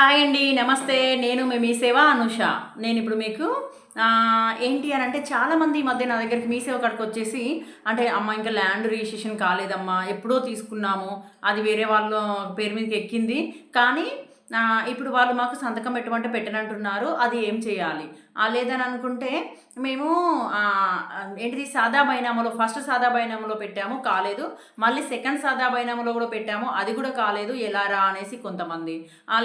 Hi అండి నమస్తే. నేను మీ మీ సేవ అనుష. నేను ఇప్పుడు మీకు ఏంటి అని అంటే చాలామంది ఈ మధ్య నా దగ్గరికి మీ సేవ కాడికి వచ్చేసి అంటే అమ్మ ఇంకా ల్యాండ్ రిజిస్ట్రేషన్ కాలేదమ్మా ఎప్పుడో తీసుకున్నాము అది వేరే వాళ్ళ పేరు మీదకి ఎక్కింది. కానీ ఇప్పుడు వాళ్ళు మాకు సంతకం పెట్టమంటే పెట్టనంటున్నారు అది ఏం చేయాలి? ఆ, లేదని అనుకుంటే మేము ఏంటిది సాదా బైనామలో ఫస్ట్ సాదా బైనామలో పెట్టాము కాలేదు. మళ్ళీ సెకండ్ సాదా బైనామలో కూడా పెట్టాము అది కూడా కాలేదు ఎలా రా అనేసి కొంతమంది. ఆ,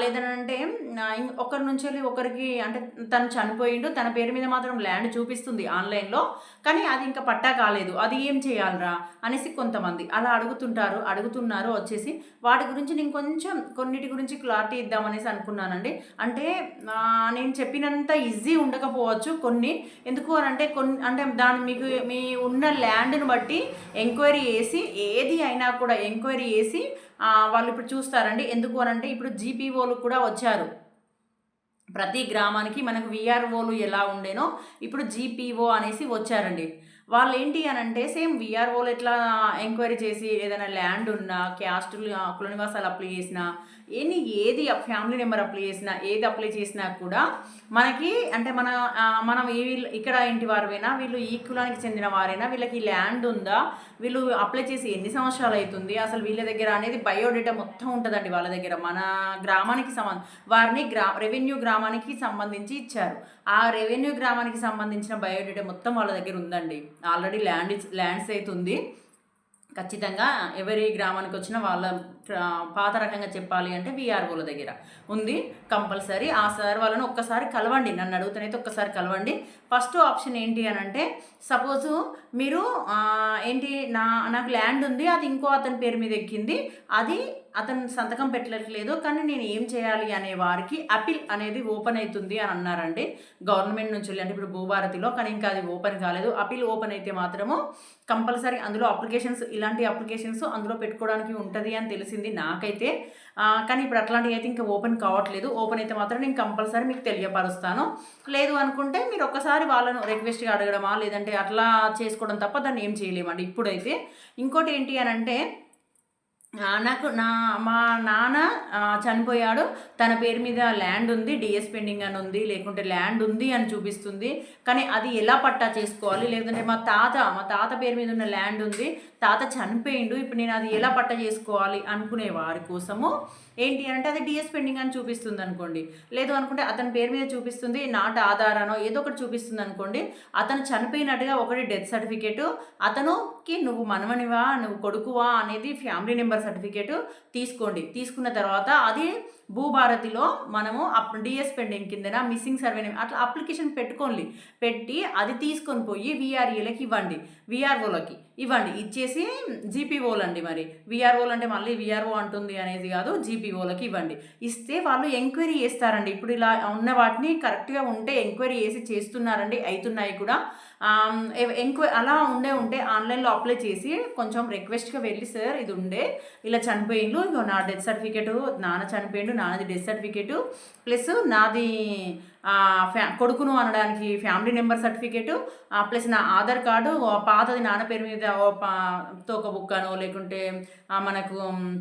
ఒకరి నుంచి వెళ్ళి ఒకరికి అంటే తను చనిపోయిండు తన పేరు మీద మాత్రం ల్యాండ్ చూపిస్తుంది ఆన్లైన్లో కానీ అది ఇంకా పట్టా కాలేదు అది ఏం చేయాలిరా అనేసి కొంతమంది. అలా అడుగుతుంటారు అడుగుతున్నారు వచ్చేసి. వాటి గురించి నేను కొంచెం కొన్నిటి గురించి క్లారిటీ ఇద్దామనేసి అనుకున్నానండి. అంటే నేను చెప్పినంత ఈజీ ఉండకపోవచ్చు కొన్ని. ఎందుకు అని అంటే కొన్ని అంటే దాని మీకు మీ ఉన్న ల్యాండ్ని బట్టి ఎంక్వైరీ చేసి ఏది అయినా కూడా ఎంక్వైరీ చేసి వాళ్ళు ఇప్పుడు చూస్తారండి. ఎందుకు అని అంటే ఇప్పుడు జీపీఓలు కూడా వచ్చారు. ప్రతి గ్రామానికి మనకు విఆర్ఓలు ఎలా ఉండేనో ఇప్పుడు జీపీఓ అనేసి వచ్చారండి. వాళ్ళు ఏంటి అని అంటే సేమ్ విఆర్ఓలు ఎట్లా ఎంక్వైరీ చేసి ఏదైనా ల్యాండ్ ఉన్నా క్యాస్ట్ కుల నివాసాలు అప్లై చేసినా ఎన్ని ఏది ఫ్యామిలీ నెంబర్ అప్లై చేసినా ఏది అప్లై చేసినా కూడా మనకి అంటే మన మనం ఈ వీళ్ళు ఇక్కడ ఇంటి వారైనా వీళ్ళు ఈ కులానికి చెందిన వారైనా వీళ్ళకి ల్యాండ్ ఉందా వీళ్ళు అప్లై చేసి ఎన్ని సంవత్సరాలు అవుతుంది? అసలు వీళ్ళ దగ్గర అనేది బయోడేటా మొత్తం ఉంటుందండి వాళ్ళ దగ్గర. మన గ్రామానికి సంబంధ వారిని గ్రా రెవెన్యూ గ్రామానికి సంబంధించి ఇచ్చారు. ఆ రెవెన్యూ గ్రామానికి సంబంధించిన బయోడేటా మొత్తం వాళ్ళ దగ్గర ఉందండి. ఆల్రెడీ ల్యాండ్ ల్యాండ్స్ అయితే ఉంది. ఖచ్చితంగా ఎవరి గ్రామానికి వచ్చినా వాళ్ళ పాత రకంగా చెప్పాలి అంటే విఆర్ఓల దగ్గర. ఉంది కంపల్సరీ. ఆ సార్ వాళ్ళని ఒక్కసారి కలవండి. నన్ను అడుగుతానైతే ఒక్కసారి కలవండి. ఫస్ట్ ఆప్షన్ ఏంటి అని అంటే సపోజు మీరు ఏంటి నా నాకు ల్యాండ్ ఉంది అది ఇంకో అతని పేరు మీద ఎక్కింది అది అతను సంతకం పెట్టట్లేదు కానీ నేను ఏం చేయాలి అనే వారికి అపిల్ అనేది ఓపెన్ అవుతుంది అని అన్నారండి. గవర్నమెంట్ నుంచి అంటే ఇప్పుడు భూభారతిలో కానీ ఇంకా అది ఓపెన్ కాలేదు. అపిల్ ఓపెన్ అయితే మాత్రము కంపల్సరీ అందులో అప్లికేషన్స్ ఇలాంటి అప్లికేషన్స్ అందులో పెట్టుకోవడానికి ఉంటుంది అని తెలిసింది నాకైతే. కానీ ఇప్పుడు అట్లాంటివి అయితే ఇంకా ఓపెన్ కావట్లేదు. ఓపెన్ అయితే మాత్రం నేను కంపల్సరీ మీకు తెలియపరుస్తాను. లేదు అనుకుంటే మీరు ఒక్కసారి వాళ్ళను రిక్వెస్ట్గా అడగడమా లేదంటే అట్లా చేసుకోవడం తప్ప దాన్ని ఏం చేయలేమండి. ఇప్పుడైతే ఇంకోటి ఏంటి అని అంటే నాకు నా మా నాన్న చనిపోయాడు. తన పేరు మీద ల్యాండ్ ఉంది డిఎస్ పెండింగ్ అని ఉంది లేకుంటే ల్యాండ్ ఉంది అని చూపిస్తుంది. కానీ అది ఎలా పట్టా చేసుకోవాలి? లేదంటే మా తాత మా తాత పేరు మీద ఉన్న ల్యాండ్ ఉంది. తాత చనిపోయిండు. ఇప్పుడు నేను అది ఎలా పట్టా చేసుకోవాలి అనుకునే వారి కోసము? ఏంటి అంటే అది డిఎస్ పెండింగ్ అని చూపిస్తుంది అనుకోండి. లేదు అనుకుంటే అతని పేరు మీద చూపిస్తుంది నాట్ ఆధారానో ఏదో ఒకటి చూపిస్తుంది అనుకోండి. అతను చనిపోయినట్టుగా ఒకటి డెత్ సర్టిఫికేట్ కి నువ్వు మనవనివా నువ్వు కొడుకువా అనేది ఫ్యామిలీ నెంబర్ సర్టిఫికేట్ తీసుకోండి. తీసుకున్న తర్వాత అది భూభారతిలో మనము అప్ డిఎస్ పెండింగ్ కిందన మిస్సింగ్ సర్వే నెంబర్ అట్లా అప్లికేషన్ పెట్టుకోండి. పెట్టి అది తీసుకొని పోయి విఆర్ఏలకి ఇవ్వండి. విఆర్ఓలకి ఇవ్వండి. ఇచ్చేసి జీపీఓలు అండి మరి. విఆర్ఓలు అంటే మళ్ళీ విఆర్ఓ అంటుంది అనేది కాదు జీపీఓలకి ఇవ్వండి. ఇస్తే వాళ్ళు ఎంక్వైరీ చేస్తారండి. ఇప్పుడు ఇలా ఉన్న వాటిని కరెక్ట్గా ఉంటే ఎంక్వైరీ చేసి చేస్తున్నారండి అవుతున్నాయి కూడా. ఎంక్వై అలా ఉండే ఉంటే ఆన్లైన్లో అప్లై చేసి కొంచెం రిక్వెస్ట్గా వెళ్ళి సార్ ఇది ఉండే. ఇలా చనిపోయిండు నా డెత్ సర్టిఫికేట్ నాన్న చనిపోయిండు నాన్నది డెత్ సర్టిఫికేట్. ప్లస్ నాది ఫ్యా కొడుకును అనడానికి ఫ్యామిలీ నెంబర్ సర్టిఫికేట్ ప్లస్ నా ఆధార్ కార్డు పాతది నాన్న పేరు మీద ఓ తోక బుక్ అనో లేకుంటే మనకు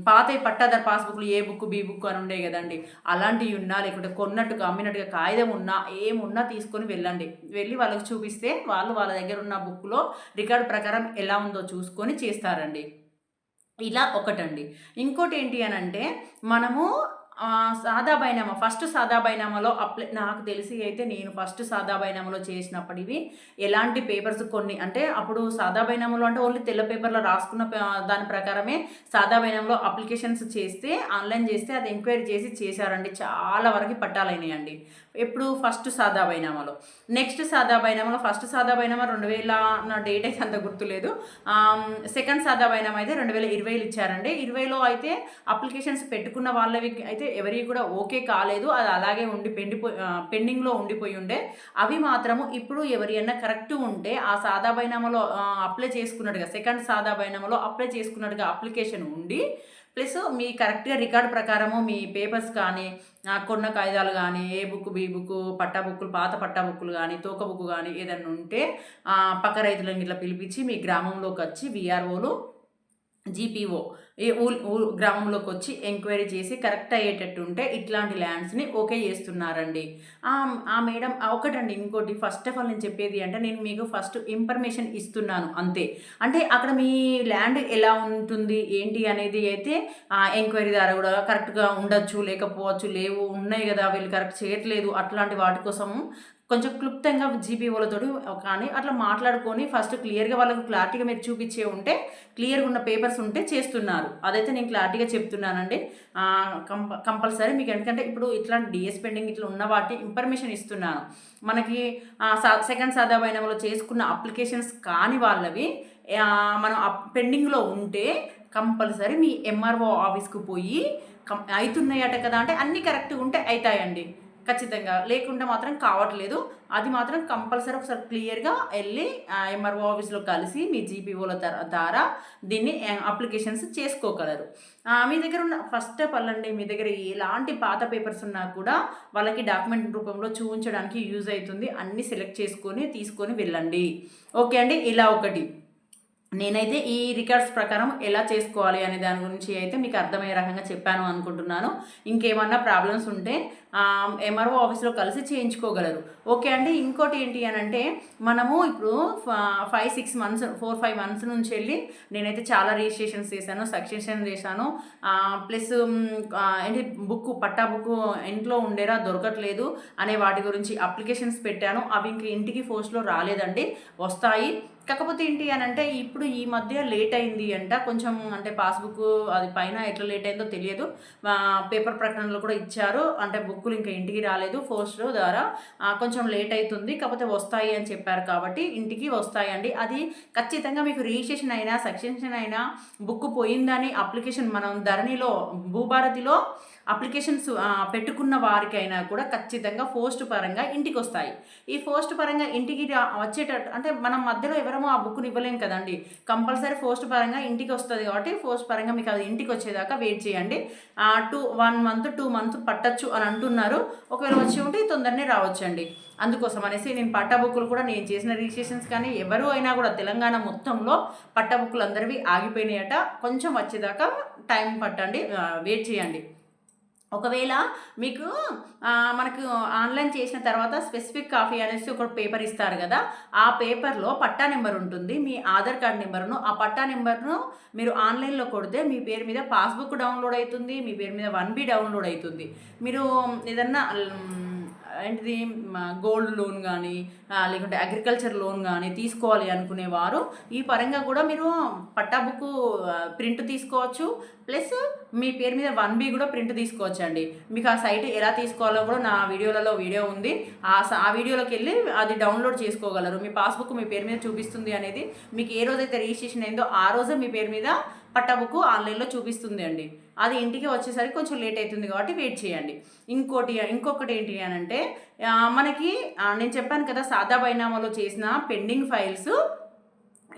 పాత పట్టాదార్ పాస్బుక్లు ఏ బుక్ బి బుక్ అని ఉండే కదండి. అలాంటివి ఉన్నా లేకుంటే కొన్నట్టుగా అమ్మినట్టుగా కాగితం ఉన్నా ఏమున్నా తీసుకొని వెళ్ళండి. వెళ్ళి వాళ్ళకి చూపిస్తే వాళ్ళు వాళ్ళ దగ్గర ఉన్న బుక్లో రికార్డు ప్రకారం ఎలా ఉందో చూసుకొని చేస్తారండి. ఇలా ఒకటండి. ఇంకోటి ఏంటి అని అంటే మనము సాదా బైనామా ఫస్ట్ సాదా బైనామాలో అప్లై నాకు తెలిసి అయితే నేను ఫస్ట్ సాదా బైనామాలో చేసినప్పటివి ఎలాంటి పేపర్స్ కొన్ని అంటే అప్పుడు సాదా బైనామాలో అంటే ఓన్లీ తెల్ల పేపర్లో రాసుకున్న దాని ప్రకారమే సాదా బైనామాలో అప్లికేషన్స్ చేస్తే ఆన్లైన్ చేస్తే అది ఎంక్వైరీ చేసి చేశారండి. చాలా వరకు పట్టాలైనాయండి. ఎప్పుడు ఫస్ట్ సాదా బైనామాలో. నెక్స్ట్ సాదా బైనామాలో ఫస్ట్ సాదా బైనామా రెండు వేల నా డేట్ అయితే అంత గుర్తులేదు. సెకండ్ సాదా బైనామా అయితే రెండు వేల ఇరవైలో ఇచ్చారండి. ఇరవైలో అయితే అప్లికేషన్స్ పెట్టుకున్న వాళ్ళవి అయితే ఎవరికి కూడా ఓకే కాలేదు. అది అలాగే ఉండి పెండిపోయి పెండింగ్లో ఉండిపోయి ఉండే. అవి మాత్రము ఇప్పుడు ఎవరైనా కరెక్ట్ ఉంటే ఆ సాదా బైనామాలో అప్లై చేసుకున్నట్టుగా సెకండ్ సాదా బైనామాలో అప్లై చేసుకున్నట్టుగా అప్లికేషన్ ఉండి ప్లస్ మీ కరెక్ట్గా రికార్డ్ ప్రకారము మీ పేపర్స్ కానీ కొన్న కాగితాలు కానీ ఏ బుక్ బి బుక్ పట్టా బుక్కులు పాత పట్టా బుక్కులు కానీ తోక బుక్ కానీ ఏదైనా ఉంటే పక్క రైతులను ఇట్లా పిలిపించి మీ గ్రామంలోకి వచ్చి విఆర్ఓలు జీపీఓ ఈ ఊ ఊ గ్రామంలోకి వచ్చి ఎంక్వైరీ చేసి కరెక్ట్ అయ్యేటట్టు ఉంటే ఇట్లాంటి ల్యాండ్స్ని ఓకే చేస్తున్నారండి. ఆ- మేడం ఒకటండి ఇంకోటి. ఫస్ట్ ఆఫ్ ఆల్ నేను చెప్పేది అంటే నేను మీకు ఫస్ట్ ఇన్ఫర్మేషన్ ఇస్తున్నాను అంతే. అంటే అక్కడ మీ ల్యాండ్ ఎలా ఉంటుంది ఏంటి అనేది అయితే ఎంక్వైరీ ద్వారా కూడా కరెక్ట్గా ఉండొచ్చు లేకపోవచ్చు లేవు ఉన్నాయి కదా వీళ్ళు కరెక్ట్ చేయట్లేదు అట్లాంటి వాటి కోసం కొంచెం క్లుప్తంగా జీపీఓలతో కానీ అట్లా మాట్లాడుకొని ఫస్ట్ క్లియర్గా వాళ్ళకు క్లారిటీగా మీరు చూపించే ఉంటే క్లియర్గా ఉన్న పేపర్స్ ఉంటే చేస్తున్నారు. అదైతే నేను క్లారిటీగా చెప్తున్నానండి. కంప కంపల్సరీ మీకు ఎందుకంటే ఇప్పుడు ఇట్లాంటి డిఎస్ పెండింగ్ ఇట్లా ఉన్న వాటి ఇన్ఫర్మేషన్ ఇస్తున్నాను. మనకి సెకండ్ సాదాబైనంలో చేసుకున్న అప్లికేషన్స్ కాని వాళ్ళవి మనం పెండింగ్లో ఉంటే కంపల్సరీ మీ ఎంఆర్ఓ ఆఫీస్కి పోయి కం అవుతున్నాయట కదా అంటే అన్నీ కరెక్ట్గా ఉంటే అవుతాయండి. ఖచ్చితంగా. లేకుండా మాత్రం కావట్లేదు. అది మాత్రం కంపల్సరీ ఒకసారి క్లియర్గా వెళ్ళి ఎంఆర్ఓ ఆఫీస్లో కలిసి మీ జీపీఓల ద్వారా దీన్ని అప్లికేషన్స్ చేసుకోగలరు. మీ దగ్గర ఉన్న ఫస్ట్ ఆఫ్ ఆల్ అండి మీ దగ్గర ఎలాంటి పాత పేపర్స్ ఉన్నా కూడా వాళ్ళకి డాక్యుమెంట్ రూపంలో చూపించడానికి యూజ్ అవుతుంది. అన్నీ సెలెక్ట్ చేసుకొని తీసుకొని వెళ్ళండి. ఓకే అండి? ఇలా ఒకటి. నేనైతే ఈ రికార్డ్స్ ప్రకారం ఎలా చేసుకోవాలి అనే దాని గురించి అయితే మీకు అర్థమయ్యే రకంగా చెప్పాను అనుకుంటున్నాను. ఇంకేమన్నా ప్రాబ్లమ్స్ ఉంటే ఎంఆర్ఓ ఆఫీస్లో కలిసి చేయించుకోగలరు. ఓకే అండి ఇంకోటి ఏంటి అని అంటే మనము ఇప్పుడు five six months four five months నుంచి వెళ్ళి నేనైతే చాలా రిజిస్ట్రేషన్స్ చేశాను సక్సెషన్ చేశాను. ప్లస్ ఏంటి బుక్ పట్టా బుక్ ఇంట్లో ఉండేరా దొరకట్లేదు అనే వాటి గురించి అప్లికేషన్స్ పెట్టాను. అవి ఇంక ఇంటికి పోస్ట్లో రాలేదండి. వస్తాయి. కాకపోతే ఏంటి అని అంటే ఇప్పుడు ఈ మధ్య లేట్ అయింది అంట. కొంచెం అంటే పాస్బుక్ అది పైన ఎట్లా లేట్ అయిందో తెలియదు. పేపర్ ప్రకటనలు కూడా ఇచ్చారు. అంటే బుక్కులు ఇంకా ఇంటికి రాలేదు పోస్ట్ ద్వారా. కొంచెం లేట్ అవుతుంది కాకపోతే వస్తాయి అని చెప్పారు కాబట్టి ఇంటికి వస్తాయండి. అది ఖచ్చితంగా మీకు రిజిస్ట్రేషన్ అయినా సక్సెషన్ అయినా బుక్ పోయిందని అప్లికేషన్ మనం ధరణిలో భూభారతిలో అప్లికేషన్స్ పెట్టుకున్న వారికైనా కూడా ఖచ్చితంగా పోస్ట్ పరంగా ఇంటికి వస్తాయి ఈ పోస్ట్ పరంగా ఇంటికి వచ్చేటట్టు అంటే మనం మధ్యలో ఎవరమో ఆ బుక్ని ఇవ్వలేం కదండి. కంపల్సరీ పోస్ట్ పరంగా ఇంటికి వస్తుంది కాబట్టి పోస్ట్ పరంగా మీకు అది ఇంటికి వచ్చేదాకా వెయిట్ చేయండి. Two one month two month పట్టచ్చు అని అంటున్నారు. ఒకవేళ వచ్చి ఉంటే తొందరనే రావచ్చండి. అందుకోసం అనేసి నేను పట్టబుక్కులు కూడా నేను చేసిన రిజిస్ట్రేషన్స్ కానీ ఎవరు అయినా కూడా తెలంగాణ మొత్తంలో పట్టబుక్కులు అందరివి ఆగిపోయినాయట. కొంచెం వచ్చేదాకా టైం పట్టండి వెయిట్ చేయండి. ఒకవేళ మీకు మనకు ఆన్లైన్ చేసిన తర్వాత స్పెసిఫిక్ కాఫీ అనేసి ఒక పేపర్ ఇస్తారు కదా ఆ పేపర్లో పట్టా నెంబర్ ఉంటుంది. మీ ఆధార్ కార్డ్ నెంబర్ను ఆ పట్టా నెంబర్ను మీరు ఆన్లైన్లో కొడితే మీ పేరు మీద పాస్బుక్ డౌన్లోడ్ అవుతుంది మీ పేరు మీద వన్ బి డౌన్లోడ్ అవుతుంది. మీరు ఏదన్నా ఏంటిది గోల్డ్ లోన్ కానీ లేకుంటే అగ్రికల్చర్ లోన్ కానీ తీసుకోవాలి అనుకునేవారు. ఈ పరంగా కూడా మీరు పట్టా బుక్ ప్రింట్ తీసుకోవచ్చు. ప్లస్ మీ పేరు మీద వన్ బి కూడా ప్రింట్ తీసుకోవచ్చండి. మీకు ఆ సైట్ ఎలా తీసుకోవాలో కూడా నా వీడియోలలో వీడియో ఉంది. ఆ స- ఆ వీడియోలోకి వెళ్ళి అది డౌన్లోడ్ చేసుకోగలరు. మీ పాస్బుక్ మీ పేరు మీద చూపిస్తుంది అనేది మీకు ఏ రోజైతే రిజిస్ట్రేషన్ అయిందో ఆ రోజే మీ పేరు మీద పట్టబుక్ ఆన్లైన్లో చూపిస్తుంది అండి. అది ఇంటికి వచ్చేసరికి కొంచెం లేట్ అవుతుంది కాబట్టి వెయిట్ చేయండి. ఇంకోటి ఇంకొకటి ఏంటి అని అంటే మనకి నేను చెప్పాను కదా సాదా బైనామాలో చేసిన పెండింగ్ ఫైల్స్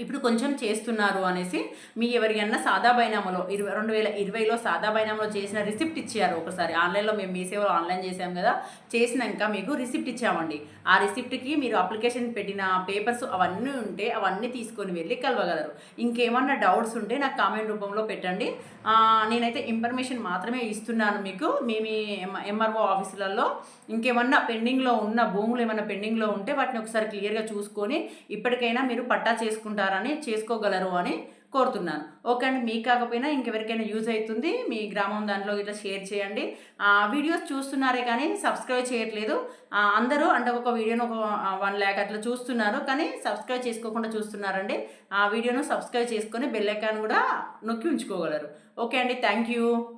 ఇప్పుడు కొంచెం చేస్తున్నారు అనేసి మీ ఎవరికన్నా సాదా బైనామలో ఇరవై రెండు వేల ఇరవైలో సాదా బైనామలో చేసిన రిసిప్ట్ ఇచ్చారు ఒకసారి. ఆన్లైన్లో మేము మీ సేవలో ఆన్లైన్ చేసాం కదా చేసినాక మీకు రిసిప్ట్ ఇచ్చామండి. ఆ రిసిప్ట్కి మీరు అప్లికేషన్ పెట్టిన పేపర్స్ అవన్నీ ఉంటే అవన్నీ తీసుకొని వెళ్ళి కలవగలరు. ఇంకేమన్నా డౌట్స్ ఉంటే నాకు కామెంట్ రూపంలో పెట్టండి. నేనైతే ఇన్ఫర్మేషన్ మాత్రమే ఇస్తున్నాను మీకు. మీ మీ ఎంఆర్ఓ ఆఫీసులలో ఇంకేమన్నా పెండింగ్లో ఉన్న భూములు ఏమన్నా పెండింగ్లో ఉంటే వాటిని ఒకసారి క్లియర్గా చూసుకొని ఇప్పటికైనా మీరు పట్టా చేసుకుంటారు. చేసుకుంటారని చేసుకోగలరు అని కోరుతున్నాను. ఓకే అండి మీకు కాకపోయినా ఇంకెవరికైనా యూజ్ అవుతుంది మీ గ్రామం దాంట్లో ఇట్లా షేర్ చేయండి. ఆ, వీడియోస్ చూస్తున్నారే కానీ సబ్స్క్రైబ్ చేయట్లేదు. అందరూ అంటే ఒక వీడియోను ఒక వన్ ల్యాక్ అట్లా చూస్తున్నారు కానీ సబ్స్క్రైబ్ చేసుకోకుండా చూస్తున్నారండి. ఆ వీడియోను సబ్స్క్రైబ్ చేసుకొని బెల్ ఐకాన్ కూడా నొక్కి ఉంచుకోగలరు. ఓకే అండి థ్యాంక్ యూ.